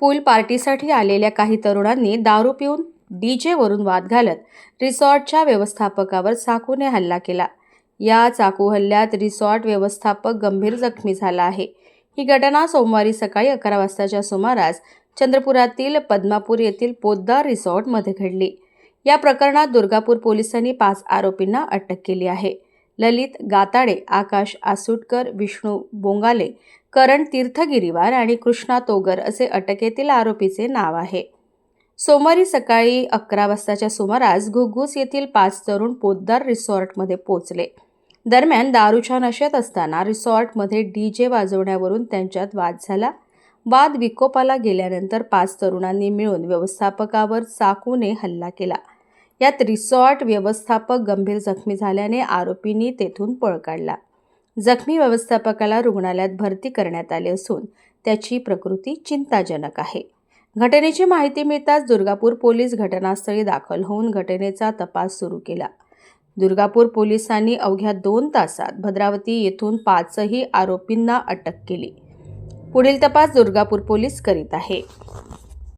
पूल पार्टीसाठी आलेल्या काही तरुणांनी दारू पिऊन डी जेवरून वाद घालत रिसॉर्टच्या व्यवस्थापकावर चाकूने हल्ला केला. या चाकू हल्ल्यात रिसॉर्ट व्यवस्थापक गंभीर जखमी झाला आहे. ही घटना सोमवारी सकाळी अकरा वाजताच्या सुमारास चंद्रपुरातील पद्मापूर येथील पोद्दार रिसॉर्टमध्ये घडली. या प्रकरणात दुर्गापूर पोलिसांनी पाच आरोपींना अटक केली आहे. ललित गाताडे आकाश आसुटकर विष्णू बोंगाले करण तीर्थगिरीवार आणि कृष्णा तोगर असे अटकेतील आरोपीचे नाव आहे. सोमवारी सकाळी अकरा वाजताच्या सुमारास घुग्गुस येथील पाच तरुण पोद्दार रिसॉर्टमध्ये पोचले दरम्यान दारूच्या नशेत असताना रिसॉर्टमध्ये डी जे वाजवण्यावरून त्यांच्यात वाद झाला. वाद विकोपाला गेल्यानंतर पाच तरुणांनी मिळून व्यवस्थापकावर चाकूने हल्ला केला. यात रिसॉर्ट व्यवस्थापक गंभीर जखमी झाल्याने आरोपींनी तेथून पळ काढला. जखमी व्यवस्थापकाला रुग्णालयात भरती करण्यात आले असून त्याची प्रकृती चिंताजनक आहे. घटनेची माहिती मिळताच दुर्गापूर पोलीस घटनास्थळी दाखल होऊन घटनेचा तपास सुरू केला. दुर्गापूर पोलिसांनी अवघ्या दोन तासात भद्रावती येथून पाचही आरोपींना अटक केली. पुढील तपास दुर्गापूर पोलीस करीत आहे.